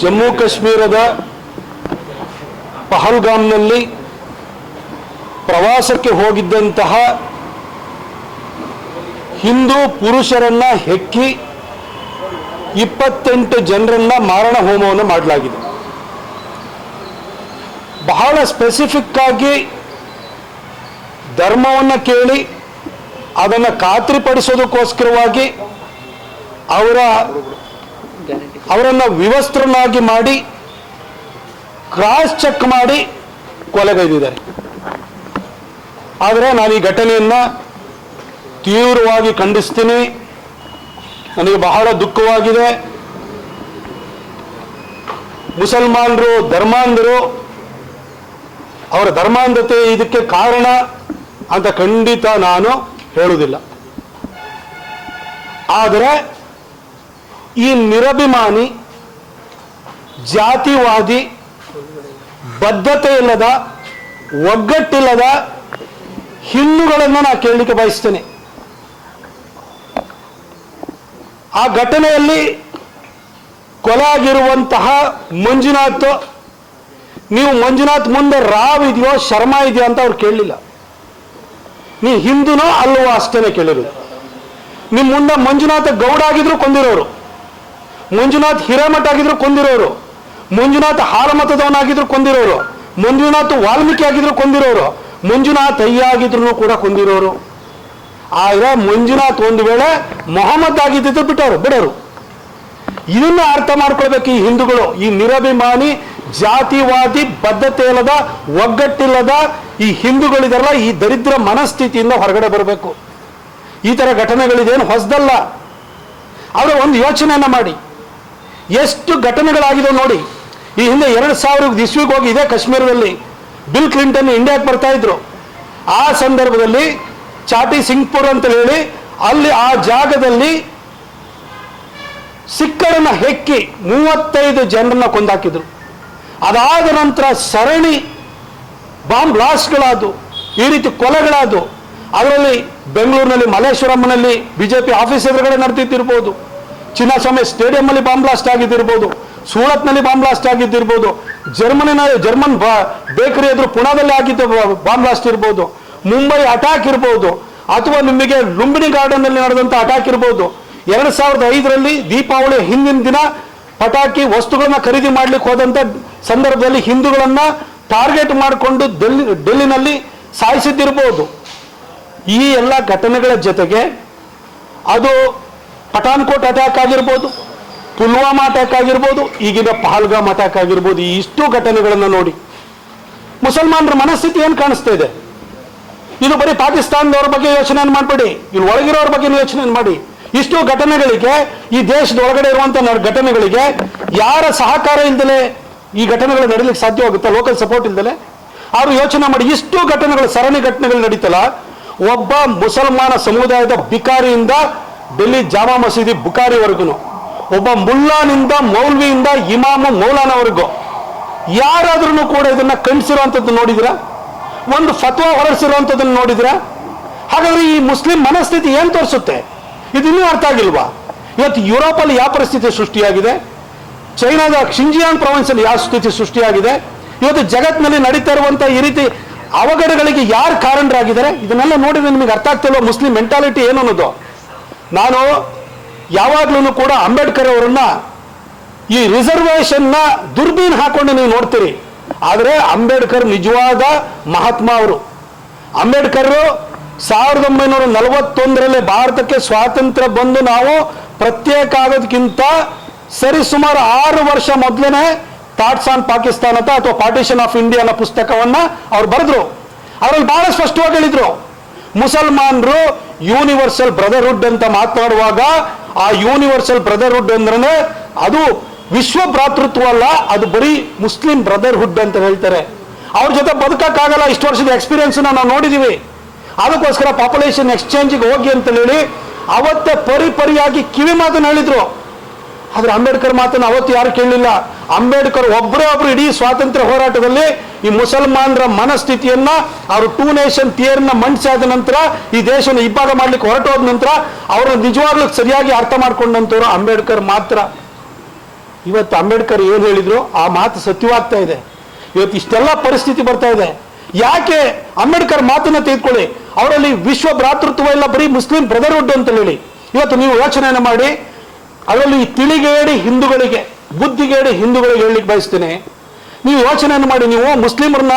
ಜಮ್ಮು ಕಾಶ್ಮೀರದ ಪಹಲ್ಗಾಮ್ನಲ್ಲಿ ಪ್ರವಾಸಕ್ಕೆ ಹೋಗಿದ್ದಂತಹ ಹಿಂದೂ ಪುರುಷರನ್ನ ಹೆಕ್ಕಿ ಇಪ್ಪತ್ತೆಂಟು ಜನರನ್ನ ಮಾರಣ ಹೋಮವನ್ನು ಮಾಡಲಾಗಿದೆ. ಬಹಳ ಸ್ಪೆಸಿಫಿಕ್ ಆಗಿ ಧರ್ಮವನ್ನು ಕೇಳಿ ಅದನ್ನು ಖಾತ್ರಿಪಡಿಸೋದಕ್ಕೋಸ್ಕರವಾಗಿ ಅವರ ಅವರನ್ನು ವಿವಸ್ತ್ರನಾಗಿ ಮಾಡಿ ಕ್ರಾಸ್ ಚೆಕ್ ಮಾಡಿ ಕೊಲೆಗೈದಿದ್ದಾರೆ. ಆದರೆ ನಾನು ಈ ಘಟನೆಯನ್ನು ತೀವ್ರವಾಗಿ ಖಂಡಿಸ್ತೀನಿ. ನನಗೆ ಬಹಳ ದುಃಖವಾಗಿದೆ. ಮುಸಲ್ಮಾನರು, ಧರ್ಮಾಂಧರು, ಅವರ ಧರ್ಮಾಂಧತೆ ಇದಕ್ಕೆ ಕಾರಣ ಅಂತ ಖಂಡಿತ ನಾನು ಹೇಳುವುದಿಲ್ಲ. ಆದರೆ ಈ ನಿರಭಿಮಾನಿ, ಜಾತಿವಾದಿ ಬದ್ಧತೆ ಇಲ್ಲದ ಒಗ್ಗಟ್ಟಿಲ್ಲದ ಹಿಂದುಗಳನ್ನು ನಾ ಕೇಳಲಿಕ್ಕೆ ಬಯಸ್ತೇನೆ. ಆ ಘಟನೆಯಲ್ಲಿ ಕೊಲೆ ಆಗಿರುವಂತಹ ಮಂಜುನಾಥ್, ನೀವು ಮಂಜುನಾಥ್ ಮುಂದೆ ರಾವ್ ಇದೆಯೋ, ಶರ್ಮಾ ಇದೆಯೋ ಅಂತ ಅವ್ರು ಕೇಳಲಿಲ್ಲ. ನೀ ಹಿಂದೂನೋ ಅಲ್ಲವೋ ಅಷ್ಟೇನೆ ಕೇಳಿರೋದು. ನಿಮ್ಮ ಮುಂದೆ ಮಂಜುನಾಥ ಗೌಡ ಆಗಿದ್ರು ಕೊಂದಿರೋರು. ಮಂಜುನಾಥ್ ಹಿರೇಮಠ ಆಗಿದ್ರು ಕೊಂದಿರೋರು. ಮಂಜುನಾಥ್ ಹಾಲಮತದವನಾಗಿದ್ರು ಕೊಂದಿರೋರು. ಮಂಜುನಾಥ್ ವಾಲ್ಮೀಕಿ ಆಗಿದ್ರು ಕೊಂದಿರೋರು. ಮಂಜುನಾಥ್ ಅಯ್ಯ ಆಗಿದ್ರು ಕೂಡ ಕೊಂದಿರೋರು. ಆದ್ರೆ ಮಂಜುನಾಥ್ ಒಂದು ವೇಳೆ ಮೊಹಮ್ಮದ್ ಆಗಿದ್ದಿದ್ದು ಬಿಟ್ಟವರು, ಬಿಡೋರು. ಇದನ್ನ ಅರ್ಥ ಮಾಡ್ಕೊಳ್ಬೇಕು ಈ ಹಿಂದೂಗಳು. ಈ ನಿರಭಿಮಾನಿ, ಜಾತಿವಾದಿ, ಬದ್ಧತೆ ಇಲ್ಲದ, ಒಗ್ಗಟ್ಟಿಲ್ಲದ ಈ ಹಿಂದೂಗಳಿದಾರಲ್ಲ, ಈ ದರಿದ್ರ ಮನಸ್ಥಿತಿಯಿಂದ ಹೊರಗಡೆ ಬರಬೇಕು. ಈ ಥರ ಘಟನೆಗಳಿದೇನು ಹೊಸದಲ್ಲ. ಆದರೆ ಒಂದು ಯೋಚನೆಯನ್ನ ಮಾಡಿ. ಎಷ್ಟು ಘಟನೆಗಳಾಗಿದೆ ನೋಡಿ. ಈ ಹಿಂದೆ ಎರಡು ಸಾವಿರ ಇಸ್ವಿಗೆ ಹೋಗಿ ಇದೇ ಕಾಶ್ಮೀರದಲ್ಲಿ. ಬಿಲ್ ಕ್ಲಿಂಟನ್ ಇಂಡಿಯಾಕ್ಕೆ ಬರ್ತಾ ಇದ್ರು. ಆ ಸಂದರ್ಭದಲ್ಲಿ ಚಾಟಿ ಸಿಂಗ್ಪುರ್ ಅಂತ ಹೇಳಿ ಅಲ್ಲಿ ಆ ಜಾಗದಲ್ಲಿ ಸಿಕ್ಕರನ್ನ ಹೆಕ್ಕಿ ಮೂವತ್ತೈದು ಜನರನ್ನ ಕೊಂದಾಕಿದ್ರು. ಅದಾದ ನಂತರ ಸರಣಿ ಬಾಂಬ್ ಬ್ಲಾಸ್ಟ್ಗಳಾದವು ಈ ರೀತಿ ಕೊಲೆಗಳಾದವು. ಅದರಲ್ಲಿ ಬೆಂಗಳೂರಿನಲ್ಲಿ ಮಲ್ಲೇಶ್ವರಮ್ಮನಲ್ಲಿ ಬಿಜೆಪಿ ಆಫೀಸ್ ಎದುರುಗಡೆ ನಡೆದಿದ್ದಿರ್ಬೋದು. ಚಿನ್ನಸ್ವಾಮಿ ಸ್ಟೇಡಿಯಂ ಅಲ್ಲಿ ಬಾಂಬ್ ಬ್ಲಾಸ್ಟ್ ಆಗಿದ್ದಿರ್ಬೋದು, ಸೂರತ್ನಲ್ಲಿ ಬಾಂಬ್ ಬ್ಲಾಸ್ಟ್ ಆಗಿದ್ದಿರ್ಬೋದು, ಜರ್ಮನಿನ ಜರ್ಮನ್ ಬೇಕರಿ ಎದುರು ಪುಣಾದಲ್ಲಿ ಆಗಿದ್ದ ಬಾಂಬ್ ಬ್ಲಾಸ್ಟ್ ಇರ್ಬೋದು, ಮುಂಬೈ ಅಟ್ಯಾಕ್ ಇರ್ಬೋದು, ಅಥವಾ ನಿಮಗೆ ಲುಂಬಿನಿ ಗಾರ್ಡನ್ ನಡೆದಂಥ ಅಟ್ಯಾಕ್ ಇರ್ಬೋದು, ಎರಡು ಸಾವಿರದ ಐದರಲ್ಲಿ ದೀಪಾವಳಿ ಹಿಂದಿನ ದಿನ ಪಟಾಕಿ ವಸ್ತುಗಳನ್ನ ಖರೀದಿ ಮಾಡ್ಲಿಕ್ಕೆ ಹೋದಂಥ ಸಂದರ್ಭದಲ್ಲಿ ಹಿಂದೂಗಳನ್ನ ಟಾರ್ಗೆಟ್ ಮಾಡಿಕೊಂಡು ಡೆಲ್ಲಿ ಡೆಲ್ಲಿನಲ್ಲಿ ಸಾಯಿಸಿದ್ದಿರ್ಬೋದು. ಈ ಎಲ್ಲ ಘಟನೆಗಳ ಜೊತೆಗೆ ಅದು ಪಠಾನ್ಕೋಟ್ ಅಟ್ಯಾಕ್ ಆಗಿರ್ಬೋದು, ಪುಲ್ವಾಮಾ ಅಟ್ಯಾಕ್ ಆಗಿರ್ಬೋದು, ಈಗಿನ ಪಹಲ್ಗಾಮ್ ಅಟ್ಯಾಕ್ ಆಗಿರ್ಬೋದು, ಈ ಇಷ್ಟು ಘಟನೆಗಳನ್ನು ನೋಡಿ. ಮುಸಲ್ಮಾನರ ಮನಸ್ಥಿತಿ ಏನು ಕಾಣಿಸ್ತಾ ಇದೆ? ಇದು ಬರೀ ಪಾಕಿಸ್ತಾನದವ್ರ ಬಗ್ಗೆ ಯೋಚನೆ ಮಾಡಬೇಡಿ, ಇಲ್ಲಿ ಒಳಗಿರೋರ ಬಗ್ಗೆ ಯೋಚನೆ ಮಾಡಿ? ಇಷ್ಟು ಘಟನೆಗಳಿಗೆ, ಈ ದೇಶದ ಒಳಗಡೆ ಇರುವಂತ ಘಟನೆಗಳಿಗೆ ಯಾರ ಸಹಕಾರ ಇಲ್ದಲೆ ಈ ಘಟನೆಗಳು ನಡೀಲಿಕ್ಕೆ ಸಾಧ್ಯವಾಗುತ್ತೆ ಲೋಕಲ್ ಸಪೋರ್ಟ್ ಇಲ್ದಲೆ? ಅವರು ಯೋಚನೆ ಮಾಡಿ, ಇಷ್ಟು ಘಟನೆಗಳು, ಸರಣಿ ಘಟನೆಗಳು ನಡೀತಲ್ಲ, ಒಬ್ಬ ಮುಸಲ್ಮಾನ ಸಮುದಾಯದ ಬಿಕಾರಿಯಿಂದ ಡೆಲ್ಲಿ ಜಾಮಾ ಮಸೀದಿ ಬುಕಾರಿವರೆಗೂ ಒಬ್ಬ ಮುಲ್ಲಾನಿಂದ ಮೌಲ್ವಿಯಿಂದ ಇಮಾಮು ಮೌಲಾನವರೆಗೂ. ಯಾರಾದ್ರೂ ಕೂಡ ಇದನ್ನ ಖಂಡಿಸಿರುವಂಥದ್ದು ನೋಡಿದಿರಾ? ಒಂದು ಫತ್ವಾ ಹೊರಡಿಸಿರುವಂಥದ್ದನ್ನು ನೋಡಿದ್ರ? ಹಾಗಾದ್ರೆ ಈ ಮುಸ್ಲಿಂ ಮನಸ್ಥಿತಿ ಏನು ತೋರಿಸುತ್ತೆ? ಇದು ಇನ್ನೂ ಅರ್ಥ ಆಗಿಲ್ವಾ? ಇವತ್ತು ಯುರೋಪಲ್ಲಿ ಯಾವ ಪರಿಸ್ಥಿತಿ ಸೃಷ್ಟಿಯಾಗಿದೆ? ಚೈನಾದ ಕ್ಷಿಂಜಿಯಾನ್ ಪ್ರಾವಿನ್ಸಲ್ಲಿ ಯಾವ ಸ್ಥಿತಿ ಸೃಷ್ಟಿಯಾಗಿದೆ? ಇವತ್ತು ಜಗತ್ತಿನಲ್ಲಿ ನಡೀತಾ ಇರುವಂತ ಈ ರೀತಿ ಅವಘಡಗಳಿಗೆ ಯಾರು ಕಾರಣರಾಗಿದ್ದಾರೆ? ಇದನ್ನೆಲ್ಲ ನೋಡಿದ್ರೆ ನಿಮಗೆ ಅರ್ಥ ಆಗ್ತಿಲ್ವ ಮುಸ್ಲಿಂ ಮೆಂಟಾಲಿಟಿ ಏನು ಅನ್ನೋದು? ನಾನು ಯಾವಾಗ್ಲೂ ಕೂಡ ಅಂಬೇಡ್ಕರ್ ಅವರನ್ನ ಈ ರಿಸರ್ವೇಷನ್ನ ದುರ್ಬೀನ್ ಹಾಕೊಂಡು ನೀವು ನೋಡ್ತೀರಿ. ಆದರೆ ಅಂಬೇಡ್ಕರ್ ನಿಜವಾದ ಮಹಾತ್ಮ ಅವರು. ಅಂಬೇಡ್ಕರ್ ಸಾವಿರದ ಒಂಬೈನೂರ ನಲವತ್ತೊಂದರಲ್ಲಿ ಭಾರತಕ್ಕೆ ಸ್ವಾತಂತ್ರ್ಯ ಬಂದು ನಾವು ಪ್ರತ್ಯೇಕ ಆಗೋದಕ್ಕಿಂತ ಸರಿ ಸುಮಾರು ಆರು ವರ್ಷ ಮೊದಲನೇ ಥಾಟ್ಸ್ ಆನ್ ಪಾಕಿಸ್ತಾನ ಅಂತ ಅಥವಾ ಪಾರ್ಟಿಷನ್ ಆಫ್ ಇಂಡಿಯಾ ಅನ್ನೋ ಪುಸ್ತಕವನ್ನ ಅವ್ರು ಬರೆದ್ರು. ಅವರಲ್ಲಿ ಬಹಳ ಸ್ಪಷ್ಟವಾಗಿ ಹೇಳಿದ್ರು. ಮುಸಲ್ಮಾನರು ಯೂನಿವರ್ಸಲ್ ಬ್ರದರ್ಹುಡ್ ಅಂತ ಮಾತನಾಡುವಾಗ ಆ ಯೂನಿವರ್ಸಲ್ ಬ್ರದರ್ಹುಡ್ ಅಂದ್ರೆ ಅದು ವಿಶ್ವ ಭ್ರಾತೃತ್ವ ಅಲ್ಲ, ಅದು ಬರೀ ಮುಸ್ಲಿಂ ಬ್ರದರ್ಹುಡ್ ಅಂತ ಹೇಳ್ತಾರೆ. ಅವ್ರ ಜೊತೆ ಬದುಕಕ್ಕಾಗಲ್ಲ, ಇಷ್ಟು ವರ್ಷದ ಎಕ್ಸ್ಪೀರಿಯನ್ಸ್ ನಾವು ನೋಡಿದೀವಿ. ಅದಕ್ಕೋಸ್ಕರ ಪಾಪ್ಯುಲೇಷನ್ ಎಕ್ಸ್ಚೇಂಜ್ಗೆ ಹೋಗಿ ಅಂತ ಹೇಳಿ ಅವತ್ತೇ ಪರಿಪರಿಯಾಗಿ ಕಿವಿ ಮಾತನ್ನು ಹೇಳಿದ್ರು ಆದ್ರೆ ಅಂಬೇಡ್ಕರ್ ಮಾತನ್ನು ಅವತ್ತು ಯಾರು ಕೇಳಲಿಲ್ಲ? ಅಂಬೇಡ್ಕರ್ ಒಬ್ಬರೇ ಒಬ್ರು ಇಡೀ ಸ್ವಾತಂತ್ರ್ಯ ಹೋರಾಟದಲ್ಲಿ ಈ ಮುಸಲ್ಮಾನರ ಮನಸ್ಥಿತಿಯನ್ನ, ಅವರು ಟೂ ನೇಷನ್ ಥಿಯರ್ನ ಮಂಡಿಸಾದ ನಂತರ ಈ ದೇಶವನ್ನು ಇಬ್ಬಾಗ ಮಾಡ್ಲಿಕ್ಕೆ ಹೊರಟೋದ ನಂತರ ಅವರು ನಿಜವಾಗ್ಲೂ ಸರಿಯಾಗಿ ಅರ್ಥ ಮಾಡ್ಕೊಂಡಂತವ್ರು ಅಂಬೇಡ್ಕರ್ ಮಾತ್ರ. ಇವತ್ತು ಅಂಬೇಡ್ಕರ್ ಏನು ಹೇಳಿದ್ರು? ಆ ಮಾತು ಸತ್ಯವಾಗ್ತಾ ಇದೆ. ಇವತ್ತು ಇಷ್ಟೆಲ್ಲ ಪರಿಸ್ಥಿತಿ ಬರ್ತಾ ಇದೆ. ಯಾಕೆ ಅಂಬೇಡ್ಕರ್ ಮಾತನ್ನ ತೆಗೆದುಕೊಳ್ಳಿ? ಅವರಲ್ಲಿ ವಿಶ್ವ ಭ್ರಾತೃತ್ವ ಇಲ್ಲ, ಬರೀ ಮುಸ್ಲಿಂ ಬ್ರದರ್ಹುಡ್ ಅಂತ ಹೇಳಿ. ಇವತ್ತು ನೀವು ಯೋಚನೆಯನ್ನು ಮಾಡಿ. ಅದರಲ್ಲಿ ಈ ತಿಳಿಗೇಡಿ ಹಿಂದೂಗಳಿಗೆ, ಬುದ್ಧಿಗೇಡಿ ಹಿಂದೂಗಳಿಗೆ ಹೇಳಲಿಕ್ಕೆ ಬಯಸ್ತೀನಿ. ನೀವು ಯೋಚನೆಯನ್ನು ಮಾಡಿ, ನೀವು ಮುಸ್ಲಿಮರನ್ನ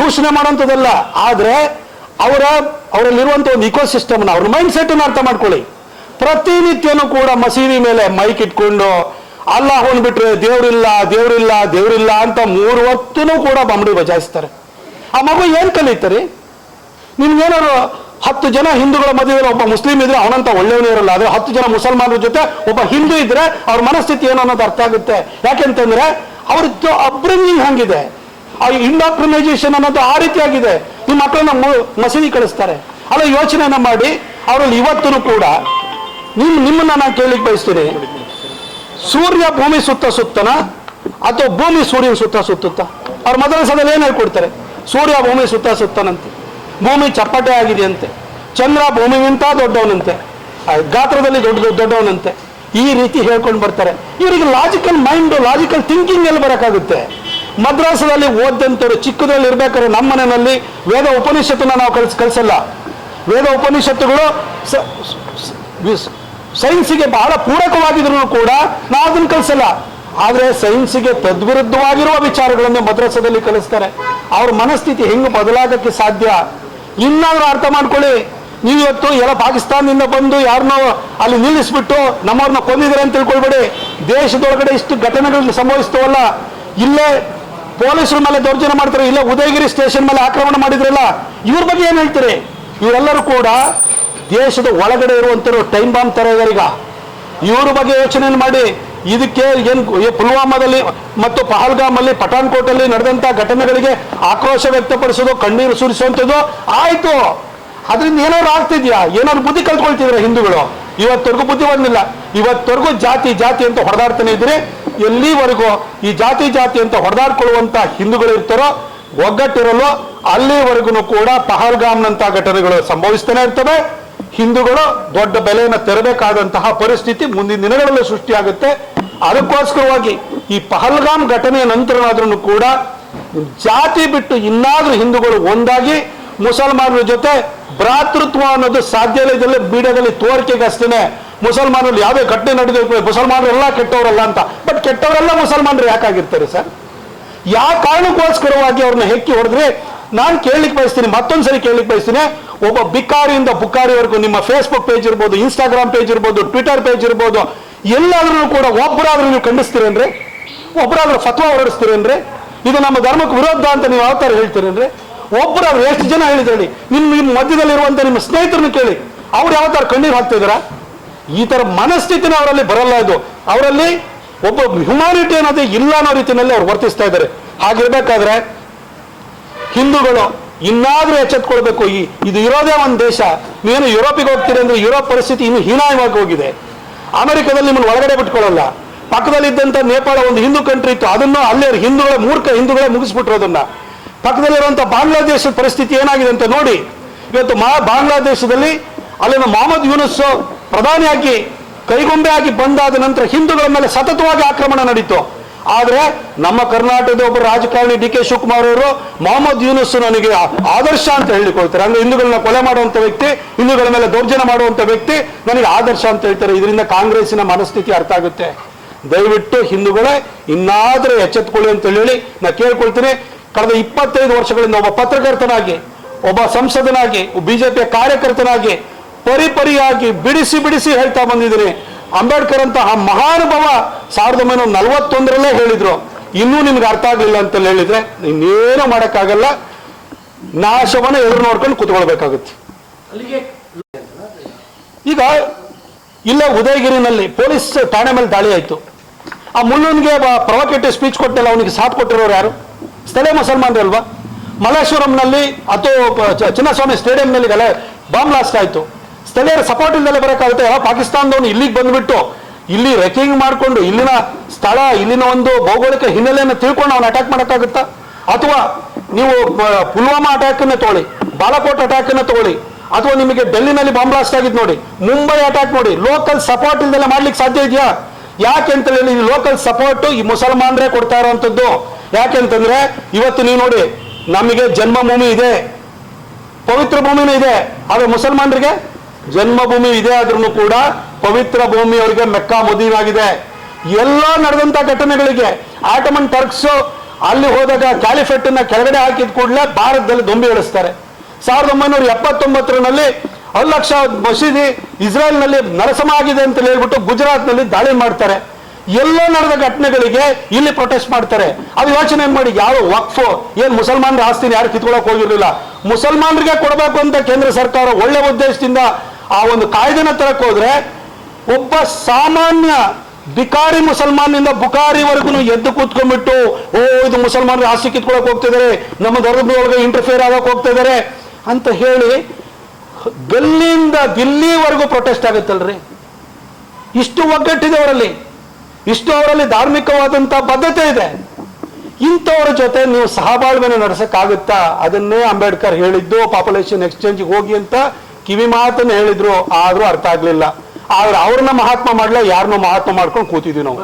ದೂಷಣೆ ಮಾಡುವಂಥದ್ದಲ್ಲ, ಆದರೆ ಅವರ, ಅವರಲ್ಲಿರುವಂಥ ಒಂದು ಇಕೋಸಿಸ್ಟಮ್ನ ಅವ್ರ ಮೈಂಡ್ ಸೆಟ್ ಅರ್ಥ ಮಾಡ್ಕೊಳ್ಳಿ. ಪ್ರತಿನಿತ್ಯನೂ ಕೂಡ ಮಸೀದಿ ಮೇಲೆ ಮೈಕ್ ಇಟ್ಕೊಂಡು ಅಲ್ಲ ಬಿಟ್ರೆ ದೇವರಿಲ್ಲ ದೇವರಿಲ್ಲ ದೇವರಿಲ್ಲ ಅಂತ ಮೂರು ಹೊತ್ತೂ ಕೂಡ ಬಂಬಡಿ ಬಜಾಯಿಸ್ತಾರೆ. ಆ ಮಗು ಏನ್ ಕಲಿತಾರೆ? ನಿಮ್ಗೇನಾದ್ರು ಹತ್ತು ಜನ ಹಿಂದೂಗಳ ಮಧ್ಯದಲ್ಲಿ ಒಬ್ಬ ಮುಸ್ಲಿಂ ಇದ್ರೆ ಅವನಂತ ಒಳ್ಳೆಯವನೇ ಇರಲ್ಲ. ಆದ್ರೆ ಹತ್ತು ಜನ ಮುಸಲ್ಮಾನರ ಜೊತೆ ಒಬ್ಬ ಹಿಂದೂ ಇದ್ರೆ ಅವ್ರ ಮನಸ್ಥಿತಿ ಏನು ಅನ್ನೋದು ಅರ್ಥ ಆಗುತ್ತೆ. ಯಾಕೆಂತಂದ್ರೆ ಅವ್ರದ್ದು ಅಬ್ರಿಂಗಿಂಗ್ ಹಂಗಿದೆ. ಆ ಇಂಡಾಕ್ಟ್ರಿನೈಸೇಷನ್ ಅನ್ನೋದು ಆ ರೀತಿಯಾಗಿದೆ ನಿಮ್ಮ ಮಕ್ಕಳನ್ನ ಮಸೀದಿ ಕಳಿಸ್ತಾರೆ. ಅಲ್ಲ ಯೋಚನೆಯನ್ನ ಮಾಡಿ, ಅವರಲ್ಲಿ ಇವತ್ತೂ ಕೂಡ ನಿಮ್, ನಿಮ್ಮನ್ನ ನಾನು ಕೇಳಲಿಕ್ಕೆ ಬಯಸ್ತೀನಿ. ಸೂರ್ಯ ಭೂಮಿ ಸುತ್ತ ಸುತ್ತನ ಅಥವಾ ಭೂಮಿ ಸೂರ್ಯನ ಸುತ್ತ ಸುತ್ತುತ್ತಾ? ಅವ್ರ ಮದ್ರಸದಲ್ಲಿ ಏನು ಹೇಳ್ಕೊಡ್ತಾರೆ? ಸೂರ್ಯ ಭೂಮಿ ಸುತ್ತ ಸುತ್ತನಂತೆ. ಭೂಮಿ ಚಪ್ಪಟೆ ಆಗಿದೆಯಂತೆ. ಚಂದ್ರ ಭೂಮಿಗಿಂತ ದೊಡ್ಡವನಂತೆ. ಗಾತ್ರದಲ್ಲಿ ದೊಡ್ಡ ದೊಡ್ಡವನಂತೆ. ಈ ರೀತಿ ಹೇಳ್ಕೊಂಡು ಬರ್ತಾರೆ. ಇವರಿಗೆ ಲಾಜಿಕಲ್ ಮೈಂಡ್ ಲಾಜಿಕಲ್ ಥಿಂಕಿಂಗ್ ಎಲ್ಲಿ ಬರೋಕ್ಕಾಗುತ್ತೆ. ಮದ್ರಾಸದಲ್ಲಿ ಓದ್ದಂಥವ್ರು ಚಿಕ್ಕದ್ರಲ್ಲಿ ಇರ್ಬೇಕಾದ್ರೆ ನಮ್ಮ ಮನೆಯಲ್ಲಿ ವೇದ ಉಪನಿಷತ್ತನ್ನ ನಾವು ಕಲಿಸ್, ಕಲಿಸಲ್ಲ. ವೇದ ಉಪನಿಷತ್ತುಗಳು ಸೈನ್ಸಿಗೆ ಬಹಳ ಪೂರಕವಾಗಿದ್ರು ಕೂಡ ನಾವು ಅದನ್ನು ಕಲಿಸಲ್ಲ. ಆದರೆ ಸೈನ್ಸಿಗೆ ತದ್ವಿರುದ್ಧವಾಗಿರುವ ವಿಚಾರಗಳನ್ನು ಮದ್ರಾಸದಲ್ಲಿ ಕಲಿಸ್ತಾರೆ. ಅವ್ರ ಮನಸ್ಥಿತಿ ಹೆಂಗೆ ಬದಲಾಗಕ್ಕೆ ಸಾಧ್ಯ? ಇನ್ನಾದ್ರೂ ಅರ್ಥ ಮಾಡ್ಕೊಳ್ಳಿ. ನೀವು ಇವತ್ತು ಎಲ್ಲ ಪಾಕಿಸ್ತಾನದಿಂದ ಬಂದು ಯಾರನ್ನೋ ಅಲ್ಲಿ ನಿಲ್ಲಿಸ್ಬಿಟ್ಟು ನಮ್ಮವ್ರನ್ನ ಕೊಂದಿದ್ದಾರೆ ಅಂತ ತಿಳ್ಕೊಳ್ಬೇಡಿ. ದೇಶದೊಳಗಡೆ ಇಷ್ಟು ಘಟನೆಗಳು ಸಂಭವಿಸ್ತವಲ್ಲ. ಇಲ್ಲೇ ಪೊಲೀಸರ ಮೇಲೆ ದೌರ್ಜನ್ಯ ಮಾಡ್ತಾರೆ, ಇಲ್ಲೇ ಉದಯಗಿರಿ ಸ್ಟೇಷನ್ ಮೇಲೆ ಆಕ್ರಮಣ ಮಾಡಿದ್ರಲ್ಲ, ಇವ್ರ ಬಗ್ಗೆ ಏನ್ ಹೇಳ್ತೀರಿ? ಇವರೆಲ್ಲರೂ ಕೂಡ ದೇಶದ ಒಳಗಡೆ ಇರುವಂಥವ್ರು ಟೈಮ್ ಬಾಂಬ್ ತರ ಇದಾರೆ ಈಗ ಇವ್ರ ಬಗ್ಗೆ ಯೋಚನೆ ಮಾಡಿ ಇದಕ್ಕೆ ಏನು ಪುಲ್ವಾಮಾದಲ್ಲಿ ಮತ್ತು ಪಹಲ್ಗಾಮಲ್ಲಿ ಅಲ್ಲಿ ನಡೆದಂತ ಘಟನೆಗಳಿಗೆ ಆಕ್ರೋಶ ವ್ಯಕ್ತಪಡಿಸೋದು, ಕಣ್ಣೀರು ಸುರಿಸುವಂಥದ್ದು ಆಯಿತು. ಅದರಿಂದ ಏನಾದ್ರು ಆಗ್ತಿದ್ಯಾ? ಏನಾದ್ರು ಬುದ್ಧಿ ಕಲ್ತ್ಕೊಳ್ತಿದ್ರೆ ಹಿಂದೂಗಳು? ಇವತ್ತವರೆಗೂ ಬುದ್ಧಿ ಬಂದಿಲ್ಲ. ಇವತ್ತವರೆಗೂ ಜಾತಿ ಜಾತಿ ಅಂತ ಹೊಡೆದಾಡ್ತಾನೆ ಇದ್ರೆ ಎಲ್ಲಿವರೆಗೂ ಈ ಜಾತಿ ಜಾತಿ ಅಂತ ಹೊಡೆದಾಡ್ಕೊಳ್ಳುವಂತ ಹಿಂದೂಗಳು ಇರ್ತಾರೋ, ಒಗ್ಗಟ್ಟಿರಲು ಅಲ್ಲಿವರೆಗೂ ಕೂಡ ಪಹಲ್ಗಾಮ್ನಂತಹ ಘಟನೆಗಳು ಸಂಭವಿಸ್ತಾನೆ ಇರ್ತವೆ. ಹಿಂದೂಗಳು ದೊಡ್ಡ ಬೆಲೆಯನ್ನು ತೆರಬೇಕಾದಂತಹ ಪರಿಸ್ಥಿತಿ ಮುಂದಿನ ದಿನಗಳಲ್ಲಿ ಸೃಷ್ಟಿಯಾಗುತ್ತೆ. ಅದಕ್ಕೋಸ್ಕರವಾಗಿ ಈ ಪಹಲ್ಗಾಮ್ ಘಟನೆಯ ನಂತರನಾದ್ರೂ ಕೂಡ ಜಾತಿ ಬಿಟ್ಟು ಇನ್ನಾದ್ರೂ ಹಿಂದೂಗಳು ಒಂದಾಗಿ ಮುಸಲ್ಮಾನರ ಜೊತೆ ಭ್ರಾತೃತ್ವ ಅನ್ನೋದು ಸಾಧ್ಯ ಇದೆ ಬೀಡದಲ್ಲಿ ತೋರಿಕೆಗೆ ಅಷ್ಟೇನೆ. ಮುಸಲ್ಮಾನರಲ್ಲಿ ಯಾವುದೇ ಘಟನೆ ನಡೆದಿರ್ತದೆ ಮುಸಲ್ಮಾನರೆಲ್ಲ ಕೆಟ್ಟವರಲ್ಲ ಅಂತ. ಬಟ್ ಕೆಟ್ಟವರೆಲ್ಲ ಮುಸಲ್ಮಾನರು ಯಾಕಾಗಿರ್ತಾರೆ ಸರ್? ಯಾವ ಕಾರಣಕ್ಕೋಸ್ಕರವಾಗಿ ಅವ್ರನ್ನ ಹೆಕ್ಕಿ ಹೊಡೆದ್ರೆ ನಾನು ಕೇಳಲಿಕ್ಕೆ ಬಯಸ್ತೀನಿ ಮತ್ತೊಂದ್ಸರಿ ಕೇಳಲಿಕ್ಕೆ ಬಯಸ್ತೀನಿ. ಒಬ್ಬ ಬಿಕಾರಿಯಿಂದ ಬುಕಾರಿವರೆಗೂ ನಿಮ್ಮ ಫೇಸ್ಬುಕ್ ಪೇಜ್ ಇರ್ಬೋದು ಇನ್ಸ್ಟಾಗ್ರಾಮ್ ಪೇಜ್ ಇರ್ಬೋದು ಟ್ವಿಟರ್ ಪೇಜ್ ಇರ್ಬೋದು ಎಲ್ಲಾದ್ರೂ ಕೂಡ ಒಬ್ಬರಾದ್ರೂ ನೀವು ಖಂಡಿಸ್ತೀರೇನ್ರಿ ಒಬ್ಬರಾದ್ರೂ ಫತ್ವಾ ಹೊರಡಿಸ್ತೀರೇನ್ರಿ ಇದು ನಮ್ಮ ಧರ್ಮಕ್ಕೆ ವಿರೋಧ ಅಂತ ನೀವು ಯಾವ ಥರ ಹೇಳ್ತೀರೇನ್ರಿ ಒಬ್ಬರಾದ್ರೂ ಎಷ್ಟು ಜನ ಹೇಳಿದ್ರಿ ನಿಮ್ಮ ನಿಮ್ಮ ಮಧ್ಯದಲ್ಲಿರುವಂಥ ನಿಮ್ಮ ಸ್ನೇಹಿತರನ್ನ ಕೇಳಿ, ಅವ್ರು ಯಾವ ಥರ ಕಣ್ಣೀರು ಹಾಕ್ತಿದ್ದೀರಾ ಈ ತರ ಮನಸ್ಥಿತಿನ ಅವರಲ್ಲಿ ಬರಲ್ಲ ಇದು. ಅವರಲ್ಲಿ ಒಬ್ಬ ಹ್ಯುಮಾನಿಟಿ ಅನ್ನೋದೇ ಇಲ್ಲ ಅನ್ನೋ ರೀತಿಯಲ್ಲಿ ಅವ್ರು ವರ್ತಿಸ್ತಾ ಇದ್ದಾರೆ. ಹಾಗಿರ್ಬೇಕಾದ್ರೆ, ಹಿಂದೂಗಳು ಇನ್ನಾದ್ರೂ ಎಚ್ಚೆತ್ಕೊಳ್ಬೇಕು ಈ ಇದು ಇರೋದೇ ಒಂದು ದೇಶ. ನೀನು ಯುರೋಪಿಗೆ ಹೋಗ್ತೀರಿ ಅಂದ್ರೆ ಯುರೋಪ್ ಪರಿಸ್ಥಿತಿ ಇನ್ನು ಹೀನಾಯವಾಗಿ ಹೋಗಿದೆ. ಅಮೆರಿಕದಲ್ಲಿ ನಿಮ್ಮನ್ನು ಒಳಗಡೆ ಬಿಟ್ಕೊಳ್ಳಲ್ಲ. ಪಕ್ಕದಲ್ಲಿ ಪಕ್ಕದಲ್ಲಿದ್ದಂಥ ನೇಪಾಳ ಒಂದು ಹಿಂದೂ ಕಂಟ್ರಿ ಇತ್ತು, ಅದನ್ನು ಅಲ್ಲೇ ಹಿಂದೂಗಳ ಮೂರ್ಖ ಹಿಂದೂಗಳೇ ಮುಗಿಸ್ಬಿಟ್ರು ಅದನ್ನ. ಪಕ್ಕದಲ್ಲಿರುವಂಥ ಬಾಂಗ್ಲಾದೇಶದ ಪರಿಸ್ಥಿತಿ ಏನಾಗಿದೆ ಅಂತ ನೋಡಿ. ಇವತ್ತು ಮಾ, ಬಾಂಗ್ಲಾದೇಶದಲ್ಲಿ ಅಲ್ಲಿನ ಮೊಹಮ್ಮದ್ ಯೂನಸ್ ಪ್ರಧಾನಿಯಾಗಿ ಕೈಗೊಂಬೆ ಆಗಿ ಬಂದಾದ ನಂತರ ಹಿಂದೂಗಳ ಮೇಲೆ ಸತತವಾಗಿ ಆಕ್ರಮಣ ನಡೀತು. ಆದ್ರೆ ನಮ್ಮ ಕರ್ನಾಟಕದ ಒಬ್ಬ ರಾಜಕಾರಣಿ ಡಿ ಕೆ ಶಿವಕುಮಾರ್ ಅವರು ಮೊಹಮ್ಮದ್ ಯೂನಸ್ ನನಗೆ ಆ- ಆದರ್ಶ ಅಂತ ಹೇಳಿಕೊಳ್ತಾರೆ. ಅಂದ್ರೆ ಹಿಂದೂಗಳನ್ನ ಕೊಲೆ ಮಾಡುವಂತ ವ್ಯಕ್ತಿ, ಹಿಂದೂಗಳ ಮೇಲೆ ದೌರ್ಜನ್ಯ ಮಾಡುವಂತ ವ್ಯಕ್ತಿ ನನಗೆ ಆದರ್ಶ ಅಂತ ಹೇಳ್ತಾರೆ. ಇದರಿಂದ ಕಾಂಗ್ರೆಸ್ಸಿನ ಮನಸ್ಥಿತಿ ಅರ್ಥ ಆಗುತ್ತೆ. ದಯವಿಟ್ಟು ಹಿಂದೂಗಳೇ, ಇನ್ನಾದರೂ ಎಚ್ಚೆತ್ಕೊಳ್ಳಿ ಅಂತ ಹೇಳಿ ನಾ ಕೇಳ್ಕೊಳ್ತೀನಿ. ಕಳೆದ ಇಪ್ಪತ್ತೈದು ವರ್ಷಗಳಿಂದ ಒಬ್ಬ ಪತ್ರಕರ್ತನಾಗಿ, ಒಬ್ಬ ಸಂಸದನಾಗಿ, ಬಿಜೆಪಿಯ ಕಾರ್ಯಕರ್ತನಾಗಿ ಪರಿಪರಿಯಾಗಿ ಬಿಡಿಸಿ ಬಿಡಿಸಿ ಹೇಳ್ತಾ ಬಂದಿದ್ದೀನಿ. ಅಂಬೇಡ್ಕರ್ ಅಂತಹ ಮಹಾನುಭಾವ ಸಾವಿರದ ಒಂಬೈನೂರ ನಲವತ್ತೊಂದರಲ್ಲೇ ಹೇಳಿದ್ರು. ಇನ್ನೂ ನಿಮ್ಗೆ ಅರ್ಥ ಆಗಲಿಲ್ಲ ಅಂತ ಹೇಳಿದ್ರೆ ಇನ್ನೇನು ಮಾಡೋಕ್ಕಾಗಲ್ಲ. ನಾಶವನ್ನ ಎದುರು ನೋಡ್ಕೊಂಡು ಕುತ್ಕೊಳ್ಬೇಕಾಗುತ್ತೆ. ಈಗ ಇಲ್ಲೇ ಉದಯಗಿರಿನಲ್ಲಿ ಪೊಲೀಸ್ ಠಾಣೆ ಮೇಲೆ ದಾಳಿ ಆಯಿತು. ಆ ಮುಳ್ಳುನ್ಗೆ ಪ್ರೊವೊಕೇಟಿವ್ ಸ್ಪೀಚ್ ಕೊಟ್ಟಲ್ಲ ಅವನಿಗೆ ಸಾಥ್ ಕೊಟ್ಟಿರೋರು ಯಾರು? ಸ್ಥಳೀಯ ಮುಸಲ್ಮಾನರು ಅಲ್ವಾ? ಮಲ್ಲೇಶ್ವರಂನಲ್ಲಿ ಅಥವಾ ಚಿನ್ನಸ್ವಾಮಿ ಸ್ಟೇಡಿಯಂನಲ್ಲಿ ಗಲ ಬಾಂಬ್ ಬ್ಲಾಸ್ಟ್ ಆಯಿತು. ಸ್ಥಳೀಯರ ಸಪೋರ್ಟ್ ಇಲ್ಲದೆ ಬರೋಕ್ಕಾಗುತ್ತೆ. ಯಾವ ಪಾಕಿಸ್ತಾನದವನು ಇಲ್ಲಿಗೆ ಬಂದ್ಬಿಟ್ಟು ಇಲ್ಲಿ ರೆಕಿಂಗ್ ಮಾಡಿಕೊಂಡು ಇಲ್ಲಿನ ಸ್ಥಳ, ಇಲ್ಲಿನ ಒಂದು ಭೌಗೋಳಿಕ ಹಿನ್ನೆಲೆಯನ್ನು ತಿಳ್ಕೊಂಡು ಅವನು ಅಟ್ಯಾಕ್ ಮಾಡೋಕ್ಕಾಗುತ್ತಾ? ಅಥವಾ ನೀವು ಪುಲ್ವಾಮಾ ಅಟ್ಯಾಕನ್ನು ತಗೊಳ್ಳಿ, ಬಾಲಾಕೋಟ್ ಅಟ್ಯಾಕನ್ನು ತಗೊಳ್ಳಿ, ಅಥವಾ ನಿಮಗೆ ಡೆಲ್ಲಿನಲ್ಲಿ ಬಾಂಬ್ ಬ್ಲಾಸ್ಟ್ ಆಗಿದ್ದು ನೋಡಿ, ಮುಂಬೈ ಅಟ್ಯಾಕ್ ನೋಡಿ ಲೋಕಲ್ ಸಪೋರ್ಟ್ ಇಲ್ದೆಲ್ಲ ಮಾಡ್ಲಿಕ್ಕೆ ಸಾಧ್ಯ ಇದೆಯಾ? ಯಾಕೆ ಅಂತ ಹೇಳಿ ಈ ಲೋಕಲ್ ಸಪೋರ್ಟ್ ಈ ಮುಸಲ್ಮಾನರೇ ಕೊಡ್ತಾ ಇರೋವಂಥದ್ದು ಯಾಕೆಂತಂದ್ರೆ ಇವತ್ತು ನೀವು ನೋಡಿ, ನಮಗೆ ಜನ್ಮಭೂಮಿ ಇದೆ, ಪವಿತ್ರ ಭೂಮಿನೂ ಇದೆ, ಆದ್ರೆ ಮುಸಲ್ಮಾನರಿಗೆ ಜನ್ಮಭೂಮಿ ಇದೆ ಆದ್ರೂ ಕೂಡ ಪವಿತ್ರ ಭೂಮಿ ಅವರಿಗೆ ಮೆಕ್ಕಾ ಮದುವೆಯಾಗಿದೆ ಎಲ್ಲ ನಡೆದಂತ ಘಟನೆಗಳಿಗೆ ಆಟಮನ್ ಟರ್ಕ್ಸ್ ಅಲ್ಲಿ ಹೋದಾಗ ಕ್ಯಾಲಿಫೆಟ್ನ ಕೆಳಗಡೆ ಹಾಕಿದ ಕೂಡಲೇ ಭಾರತದಲ್ಲಿ ದೊಂಬಿ ಇಳಿಸ್ತಾರೆ ಸಾವಿರದ ಒಂಬೈನೂರ ಎಪ್ಪತ್ತೊಂಬತ್ತರಲ್ಲಿ ಲಕ್ಷ ಮಸೀದಿ ನರಸಮ ಆಗಿದೆ ಅಂತ ಹೇಳ್ಬಿಟ್ಟು ಗುಜರಾತ್ನಲ್ಲಿ ದಾಳಿ ಮಾಡ್ತಾರೆ. ಎಲ್ಲ ನಡೆದ ಘಟನೆಗಳಿಗೆ ಇಲ್ಲಿ ಪ್ರೊಟೆಸ್ಟ್ ಮಾಡ್ತಾರೆ. ಅದು ಯೋಚನೆ ಮಾಡಿ ಯಾರು ವಕ್ಫ್, ಏನ್ ಮುಸಲ್ಮಾನರ ಆಸ್ತಿನ ಯಾರು ಕಿತ್ಕೊಳಕ್ ಹೋಗಿರ್ಲಿಲ್ಲ. ಮುಸಲ್ಮಾನರಿಗೆ ಕೊಡಬೇಕು ಅಂತ ಕೇಂದ್ರ ಸರ್ಕಾರ ಒಳ್ಳೆ ಉದ್ದೇಶದಿಂದ ಆ ಒಂದು ಕಾಯ್ದೆನ ತರಕ್ಕೆ ಹೋದ್ರೆ ಒಬ್ಬ ಸಾಮಾನ್ಯ ಬಿಕಾರಿ ಮುಸಲ್ಮಾನಿಂದ ಬುಕಾರಿವರೆಗೂ ಎದ್ದು ಕೂತ್ಕೊಂಡ್ಬಿಟ್ಟು, ಓ, ಇದು ಮುಸಲ್ಮಾನರು ಆಸೆ ಕಿತ್ಕೊಳಕ್ ಹೋಗ್ತಿದ್ದಾರೆ, ನಮ್ಮ ಧರ್ಮದೊಳಗೆ ಇಂಟರ್ಫಿಯರ್ ಆಗಕ್ ಹೋಗ್ತಾ ಇದಾರೆ ಅಂತ ಹೇಳಿ ಗಲ್ಲಿಯಿಂದ ದಿಲ್ಲಿವರೆಗೂ ಪ್ರೊಟೆಸ್ಟ್ ಆಗುತ್ತಲ್ರಿ? ಇಷ್ಟು ಒಗ್ಗಟ್ಟಿದೆ ಅವರಲ್ಲಿ ಇಷ್ಟು ಅವರಲ್ಲಿ ಧಾರ್ಮಿಕವಾದಂತ ಬದ್ಧತೆ ಇದೆ. ಇಂಥವ್ರ ಜೊತೆ ನೀವು ಸಹಬಾಳ್ವೆನ ನಡೆಸಕ್ಕಾಗುತ್ತಾ? ಅದನ್ನೇ ಅಂಬೇಡ್ಕರ್ ಹೇಳಿದ್ದು ಪಾಪ್ಯುಲೇಷನ್ ಎಕ್ಸ್ಚೇಂಜ್ ಹೋಗಿ ಅಂತ ಕಿವಿ ಮಾತನ್ನು ಹೇಳಿದ್ರು, ಆದ್ರೂ ಅರ್ಥ ಆಗ್ಲಿಲ್ಲ. ಆದ್ರೆ ಅವ್ರನ್ನ ಮಹಾತ್ಮ ಮಾಡ್ಲ ಯಾರನ್ನ ಮಹಾತ್ಮ ಮಾಡ್ಕೊಂಡು ಕೂತಿದ್ವಿ ನಾವು.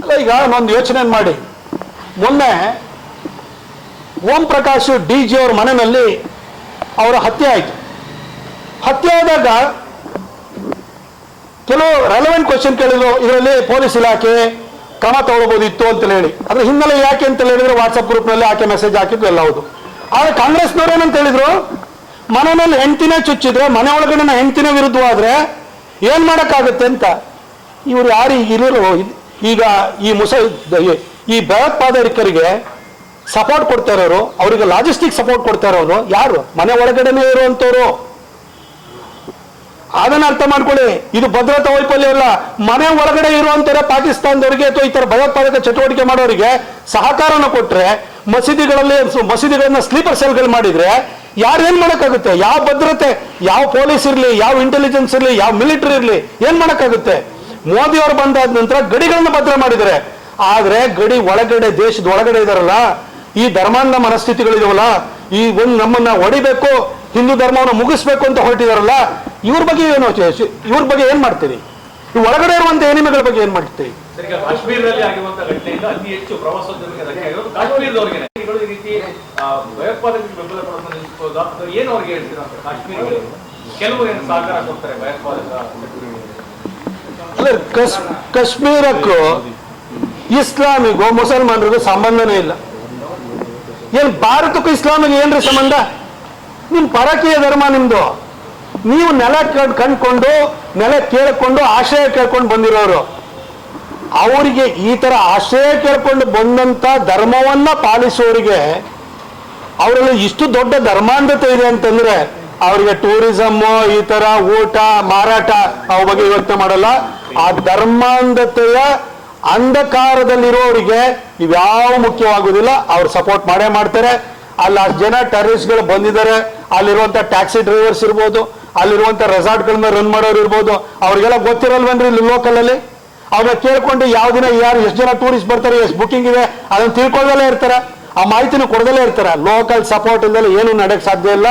ಅಲ್ಲ ಈಗ ನಾನು ಯೋಚನೆ ಮಾಡಿ. ಮೊನ್ನೆ ಓಂ ಪ್ರಕಾಶ್ ಡಿ ಜಿ ಅವ್ರ ಮನೆಯಲ್ಲಿ ಅವರ ಹತ್ಯೆ ಆಯಿತು. ಹತ್ಯೆ ಆದಾಗ ಕೆಲವು ರೆಲೆವೆಂಟ್ ಕ್ವಶನ್ ಕೇಳಿದ್ರು. ಇದರಲ್ಲಿ ಪೊಲೀಸ್ ಇಲಾಖೆ ಕ್ರಮ ತಗೊಳ್ಬೋದಿತ್ತು ಅಂತ ಹೇಳಿ. ಅದ್ರ ಹಿನ್ನೆಲೆ ಯಾಕೆ ಅಂತ ಹೇಳಿದ್ರೆ ವಾಟ್ಸಪ್ ಗ್ರೂಪ್ನಲ್ಲಿ ಆಕೆ ಮೆಸೇಜ್ ಹಾಕಿದ್ದು ಎಲ್ಲ ಹೌದು. ಆದ್ರೆ ಕಾಂಗ್ರೆಸ್ನವ್ರು ಏನಂತ ಹೇಳಿದ್ರು? ಮನೆಯಲ್ಲಿ ಹೆಂಡತಿನೇ ಚುಚ್ಚಿದ್ರೆ ಮನೆ ಒಳಗಡೆ ಹೆಂಡ್ತಿನೇ ವಿರುದ್ಧವಾದ್ರೆ ಏನ್ ಮಾಡೋಕ್ಕಾಗುತ್ತೆ ಅಂತ ಇವ್ರು ಯಾರು ಇರೋರು? ಈಗ ಈ ಮುಸ, ಈ ಭಯೋತ್ಪಾದಕರಿಗೆ ಸಪೋರ್ಟ್ ಕೊಡ್ತಾ ಇರೋರು, ಅವರಿಗೆ ಲಾಜಿಸ್ಟಿಕ್ ಸಪೋರ್ಟ್ ಕೊಡ್ತಾ ಇರೋರು ಯಾರು? ಮನೆ ಒಳಗಡೆನೇ ಇರುವಂಥವ್ರು ಅದನ್ನ ಅರ್ಥ ಮಾಡ್ಕೊಳ್ಳಿ. ಇದು ಭದ್ರತಾ ವೈಫಲ್ಯ ಅಲ್ಲ. ಮನೆ ಒಳಗಡೆ ಇರುವಂತವ್ರೆ ಪಾಕಿಸ್ತಾನದವರಿಗೆ ಅಥವಾ ಈ ತರ ಭಯೋತ್ಪಾದಕ ಚಟುವಟಿಕೆ ಮಾಡೋರಿಗೆ ಸಹಕಾರನ ಕೊಟ್ರೆ, ಮಸೀದಿಗಳಲ್ಲಿ ಮಸೀದಿಗಳನ್ನ ಸ್ಲೀಪರ್ ಸೆಲ್ಗಳು ಮಾಡಿದ್ರೆ ಯಾರು ಏನ್ ಮಾಡಕ್ಕಾಗುತ್ತೆ? ಯಾವ ಭದ್ರತೆ, ಯಾವ ಪೊಲೀಸ್ ಇರ್ಲಿ, ಯಾವ ಇಂಟೆಲಿಜೆನ್ಸ್ ಇರ್ಲಿ, ಯಾವ ಮಿಲಿಟರಿ ಇರ್ಲಿ, ಏನ್ ಮಾಡೋಕ್ಕಾಗುತ್ತೆ? ಮೋದಿ ಅವರು ಬಂದಾದ ನಂತರ ಗಡಿಗಳನ್ನ ಭದ್ರ ಮಾಡಿದ್ದಾರೆ. ಆದ್ರೆ ಗಡಿ ಒಳಗಡೆ, ದೇಶದ ಒಳಗಡೆ ಇದಾರಲ್ಲ, ಈ ಧರ್ಮಾಂಧ ಮನಸ್ಥಿತಿಗಳಿದಾವಲ್ಲ, ಈ ಒಂದು ನಮ್ಮನ್ನ ಹೊಡಿಬೇಕು, ಹಿಂದೂ ಧರ್ಮವನ್ನು ಮುಗಿಸ್ಬೇಕು ಅಂತ ಹೊರಟಿದಾರಲ್ಲ, ಇವ್ರ ಬಗ್ಗೆ ಏನು ಇವ್ರ ಬಗ್ಗೆ ಏನ್ ಮಾಡ್ತೀರಿ? ಈ ಒಳಗಡೆ ಇರುವಂತ ಎನಿಮೆಗಳ ಬಗ್ಗೆ ಏನ್ ಅಲ್ಲ ಕಾಶ್ಮೀರಕ್ಕೂ ಇಸ್ಲಾಮಿಗೂ ಮುಸಲ್ಮಾನರಿಗೂ ಸಂಬಂಧನೇ ಇಲ್ಲ. ಏನ್ ಭಾರತಕ್ಕೂ ಇಸ್ಲಾಮಿಗೆ ಏನ್ರಿ ಸಂಬಂಧ? ನಿಮ್ ಪರಕೀಯ ಧರ್ಮ ನಿಮ್ದು. ನೀವು ನೆಲ ಕಂಡ್ಕೊಂಡು ನೆಲ ಕೇಳ್ಕೊಂಡು, ಆಶ್ರಯ ಕೇಳ್ಕೊಂಡು ಬಂದಿರೋರು. ಅವರಿಗೆ ಈ ತರ ಆಶ್ರಯ ಕೇಳ್ಕೊಂಡು ಬಂದಂತ ಧರ್ಮವನ್ನ ಪಾಲಿಸೋರಿಗೆ ಅವರಲ್ಲಿ ಇಷ್ಟು ದೊಡ್ಡ ಧರ್ಮಾಂಧತೆ ಇದೆ ಅಂತಂದ್ರೆ ಅವರಿಗೆ ಟೂರಿಸಮ್ ಈ ತರ ಊಟ, ಮಾರಾಟ ಅವ್ರ ಬಗ್ಗೆ ಯೋಚನೆ ಮಾಡಲ್ಲ. ಆ ಧರ್ಮಾಂಧತೆಯ ಅಂಧಕಾರದಲ್ಲಿರೋರಿಗೆ ಇವ್ಯಾವ ಮುಖ್ಯವಾಗುವುದಿಲ್ಲ. ಅವ್ರು ಸಪೋರ್ಟ್ ಮಾಡೇ ಮಾಡ್ತಾರೆ. ಅಲ್ಲಿ ಅಷ್ಟು ಜನ ಟೆರರಿಸ್ಟ್ಗಳು ಬಂದಿದ್ದಾರೆ. ಅಲ್ಲಿರುವಂತ ಟ್ಯಾಕ್ಸಿ ಡ್ರೈವರ್ಸ್ ಇರ್ಬೋದು. ಅಲ್ಲಿರುವಂತ ರೆಸಾರ್ಟ್ಗಳನ್ನ ರನ್ ಮಾಡೋರು ಇರ್ಬೋದು. ಅವ್ರಿಗೆಲ್ಲ ಗೊತ್ತಿರಲ್ವೇನ್ರಿ ಇಲ್ಲಿ ಲೋಕಲ್ ಅಲ್ಲಿ? ಅವ್ರನ್ನ ಕೇಳ್ಕೊಂಡು ಯಾವ ದಿನ ಯಾರು ಎಷ್ಟು ಜನ ಟೂರಿಸ್ಟ್ ಬರ್ತಾರೆ, ಎಷ್ಟು ಬುಕ್ಕಿಂಗ್ ಇದೆ, ಅದನ್ನ ತಿಳ್ಕೊಳ್ದಲ್ಲೇ ಇರ್ತಾರೆ. ಆ ಮಾಹಿತಿನ ಕೊಡದಲ್ಲೇ ಇರ್ತಾರೆ. ಲೋಕಲ್ ಸಪೋರ್ಟ್ ಇಲ್ದಲೆ ಏನು ನಡೆಯಕ್ಕೆ ಸಾಧ್ಯ ಇಲ್ಲ.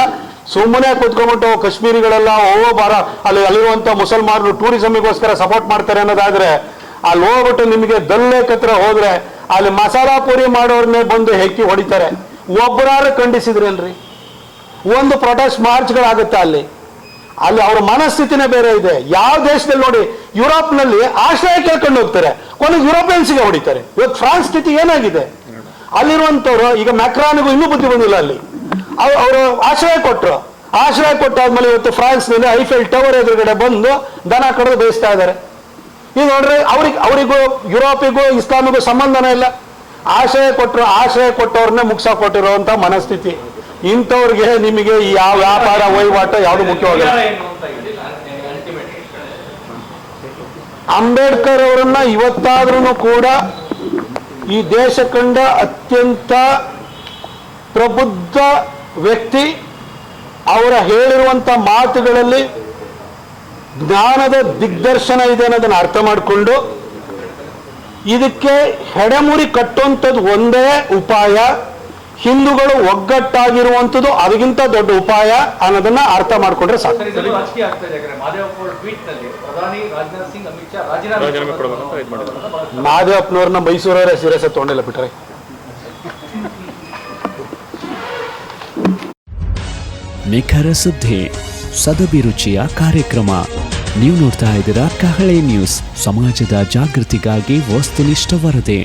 ಸುಮ್ಮನೆ ಕೂತ್ಕೊಂಡ್ಬಿಟ್ಟು ಕಾಶ್ಮೀರಿಗಳೆಲ್ಲ, ಓ, ಬಾರ, ಅಲ್ಲಿ ಅಲ್ಲಿರುವಂತ ಮುಸಲ್ಮಾನರು ಟೂರಿಸಮಿಗೋಸ್ಕರ ಸಪೋರ್ಟ್ ಮಾಡ್ತಾರೆ ಅನ್ನೋದಾದ್ರೆ, ಅಲ್ಲಿ ಹೋಗ್ಬಿಟ್ಟು ನಿಮಗೆ ದಲ್ಲೇಕ್ ಹತ್ರ ಹೋದ್ರೆ, ಅಲ್ಲಿ ಮಸಾಲಾ ಪೂರಿ ಮಾಡೋರ್ನೇ ಬಂದು ಹೆಕ್ಕಿ ಹೊಡಿತಾರೆ. ಒಬ್ಬರಾರು ಖಂಡಿಸಿದ್ರೇನ್ರಿ? ಒಂದು ಪ್ರೊಟೆಸ್ಟ್ ಮಾರ್ಚ್ಗಳಾಗುತ್ತೆ ಅಲ್ಲಿ. ಅಲ್ಲಿ ಅವ್ರ ಮನಸ್ಥಿತಿನೇ ಬೇರೆ ಇದೆ. ಯಾವ ದೇಶದಲ್ಲಿ ನೋಡಿ, ಯುರೋಪ್ನಲ್ಲಿ ಆಶ್ರಯ ಕೇಳ್ಕೊಂಡು ಹೋಗ್ತಾರೆ. ಕೊನೆಗೆ ಯುರೋಪಿಯನ್ಸ್ಗೆ ಹೊಡಿತಾರೆ. ಇವತ್ತು ಫ್ರಾನ್ಸ್ ಸ್ಥಿತಿ ಏನಾಗಿದೆ? ಅಲ್ಲಿರುವಂಥವ್ರು, ಈಗ ಮ್ಯಾಕ್ರಾನಿಗೂ ಇನ್ನೂ ಬುದ್ಧಿ ಬಂದಿಲ್ಲ ಅಲ್ಲಿ. ಅವರು ಆಶ್ರಯ ಕೊಟ್ಟರು ಆಶ್ರಯ ಕೊಟ್ಟಾದ್ಮೇಲೆ ಇವತ್ತು ಫ್ರಾನ್ಸ್ನಲ್ಲಿ ಐಫೆಲ್ ಟವರ್ ಎದುರುಗಡೆ ಬಂದು ದನ ಕಡಿದು ಬೇಯಿಸ್ತಾ ಇದ್ದಾರೆ. ಈಗ ನೋಡ್ರಿ, ಅವ್ರಿಗೆ ಅವರಿಗೂ ಯುರೋಪಿಗೂ ಇಸ್ಲಾಮಿಗೂ ಸಂಬಂಧನೇ ಇಲ್ಲ. ಆಶ್ರಯ ಕೊಟ್ಟರು ಆಶ್ರಯ ಕೊಟ್ಟವ್ರನ್ನೇ ಮುಗಿಸ ಕೊಟ್ಟಿರುವಂತ ಮನಸ್ಥಿತಿ. ಇಂಥವ್ರಿಗೆ ನಿಮಗೆ ಯಾವ ವ್ಯಾಪಾರ ವಹಿವಾಟು ಯಾವುದು ಮುಖ್ಯವಾಗಿಲ್ಲ. ಅಂಬೇಡ್ಕರ್ ಅವರನ್ನ ಇವತ್ತಾದ್ರೂ ಕೂಡ ಈ ದೇಶ ಕಂಡ ಅತ್ಯಂತ ಪ್ರಬುದ್ಧ ವ್ಯಕ್ತಿ. ಅವರ ಹೇಳಿರುವಂತ ಮಾತುಗಳಲ್ಲಿ ಜ್ಞಾನದ ದಿಗ್ದರ್ಶನ ಇದೆ ಅನ್ನೋದನ್ನ ಅರ್ಥ ಮಾಡಿಕೊಂಡು ಇದಕ್ಕೆ ಹೆಡೆಮುರಿ ಕಟ್ಟುವಂಥದ್ದು ಒಂದೇ ಉಪಾಯ. ಹಿಂದೂಗಳು ಒಗ್ಗಟ್ಟಾಗಿರುವಂಥದ್ದು ಅದಕ್ಕಿಂತ ದೊಡ್ಡ ಉಪಾಯ ಅನ್ನೋದನ್ನ ಅರ್ಥ ಮಾಡಿಕೊಂಡ್ರೆ ಸಾಕು. ಮಾದೇವಪ್ಪನವ್ರನ್ನ ಮೈಸೂರವರೇ ಸೀರಿಯಸ್ ತಗೊಂಡಿಲ್ಲ ಬಿಟ್ರೆ. ನಿಖರ ಸುದ್ದಿ ಸದಭಿರುಚಿಯ ಕಾರ್ಯಕ್ರಮ. ನೀವು ನೋಡ್ತಾ ಇದ್ದೀರಾ ಕಹಳೆ ನ್ಯೂಸ್. ಸಮಾಜದ ಜಾಗೃತಿಗಾಗಿ ವಸ್ತುನಿಷ್ಠ ವರದಿ.